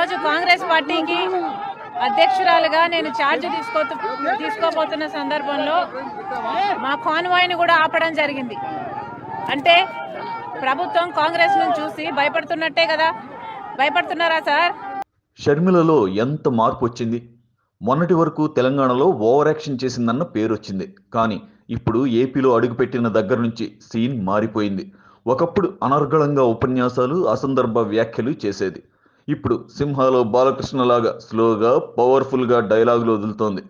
ఈరోజు కాంగ్రెస్ పార్టీకి అధ్యక్షురాలుగా నేను ఛార్జ్ తీసుకో తీసుకోబోతున్న సందర్భంలో మా కాన్వాయ్ని కూడా ఆపడం జరిగింది. అంటే ప్రభుత్వం కాంగ్రెస్ నుంచి చూసి భయపడుతున్నట్టే కదా? భయపడుతున్నారా సార్? షర్మిలలో ఎంత మార్పు వచ్చింది? మొన్నటి వరకు తెలంగాణలో ఓవర్ యాక్షన్ చేసిందన్న పేరు వచ్చింది. కానీ ఇప్పుడు ఏపీలో అడుగుపెట్టిన దగ్గర నుంచి సీన్ మారిపోయింది. ఒకప్పుడు అనర్గళంగా ఉపన్యాసాలు అసందర్భ వ్యాఖ్యలు చేసేది. ఇప్పుడు సింహాలో బాలకృష్ణలాగా స్లోగా పవర్ఫుల్గా డైలాగులు వదులుతోంది.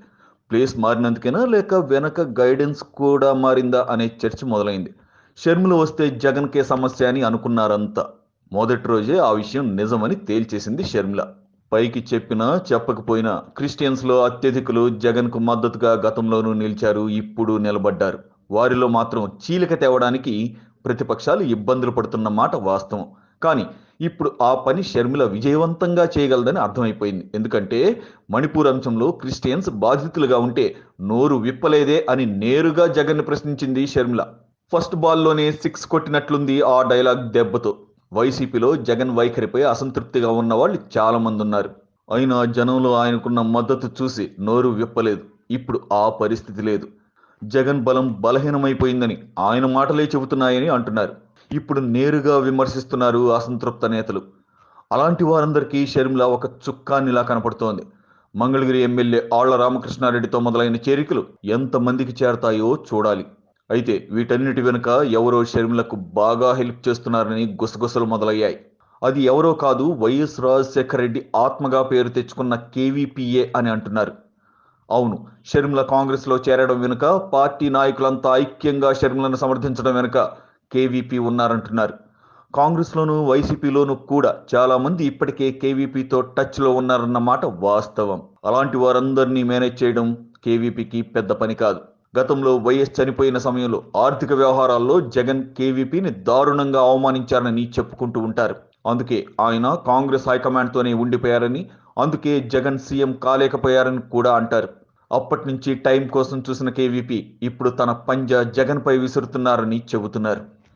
ప్లేస్ మారినందుకేనా లేక వెనక గైడెన్స్ కూడా మారిందా అనే చర్చ మొదలైంది. షర్మిల వస్తే జగన్కే సమస్య అని అనుకున్నారంతా. మొదటి రోజే ఆ విషయం నిజమని తేల్చేసింది షర్మిల. పైకి చెప్పినా చెప్పకపోయినా క్రిస్టియన్స్లో అత్యధికులు జగన్కు మద్దతుగా గతంలోనూ నిలిచారు ఇప్పుడు నిలబడ్డారు. వారిలో మాత్రం చీలిక తేవడానికి ప్రతిపక్షాలు ఇబ్బందులు పడుతున్న మాట వాస్తవం. కానీ ఇప్పుడు ఆ పని షర్మిల విజయవంతంగా చేయగలదని అర్థమైపోయింది. ఎందుకంటే మణిపూర్ అంశంలో క్రిస్టియన్స్ బాధితులుగా ఉంటే నోరు విప్పలేదే అని నేరుగా జగన్ ప్రశ్నించింది షర్మిల. ఫస్ట్ బాల్లోనే సిక్స్ కొట్టినట్లుంది ఆ డైలాగ్ దెబ్బతో. వైసీపీలో జగన్ వైఖరిపై అసంతృప్తిగా ఉన్న వాళ్ళు చాలామంది ఉన్నారు అయినా జనంలో ఆయనకున్న మద్దతు చూసి నోరు విప్పలేదు. ఇప్పుడు ఆ పరిస్థితి లేదు. జగన్ బలం బలహీనమైపోయిందని ఆయన మాటలే చెబుతున్నాయని అంటున్నారు. ఇప్పుడు నేరుగా విమర్శిస్తున్నారు అసంతృప్త నేతలు. అలాంటి వారందరికీ షర్మిల ఒక చుక్కానిలా కనపడుతోంది. మంగళగిరి ఎమ్మెల్యే ఆళ్ళ రామకృష్ణారెడ్డితో మొదలైన చేరికలు ఎంతమందికి చేరతాయో చూడాలి. అయితే వీటన్నిటి వెనుక ఎవరో షర్మిలకు బాగా హెల్ప్ చేస్తున్నారని గుసగుసలు మొదలయ్యాయి. అది ఎవరో కాదు వైఎస్ రాజశేఖర రెడ్డి ఆత్మగా పేరు తెచ్చుకున్న కేవీపీఏ అని అంటున్నారు. అవును షర్మిల కాంగ్రెస్లో చేరడం వెనుక పార్టీ నాయకులంతా ఐక్యంగా షర్మిలను సమర్థించడం వెనుక కేవీపీ ఉన్నారంటున్నారు. కాంగ్రెస్లోనూ వైసీపీలోనూ కూడా చాలామంది ఇప్పటికే కేవీపీతో టచ్లో ఉన్నారన్న మాట వాస్తవం. అలాంటి వారందరినీ మేనేజ్ చేయడం కేవీపీకి పెద్ద పని కాదు. గతంలో వైఎస్ చనిపోయిన సమయంలో ఆర్థిక వ్యవహారాల్లో జగన్ కేవీపీని దారుణంగా అవమానించారని చెప్పుకుంటూ ఉంటారు. అందుకే ఆయన కాంగ్రెస్ హైకమాండ్తోనే ఉండిపోయారని అందుకే జగన్ సీఎం కాలేకపోయారని కూడా అంటారు. అప్పటి నుంచి టైం కోసం చూసిన కేవీపీ ఇప్పుడు తన పంజా జగన్పై విసురుతున్నారని చెబుతున్నారు.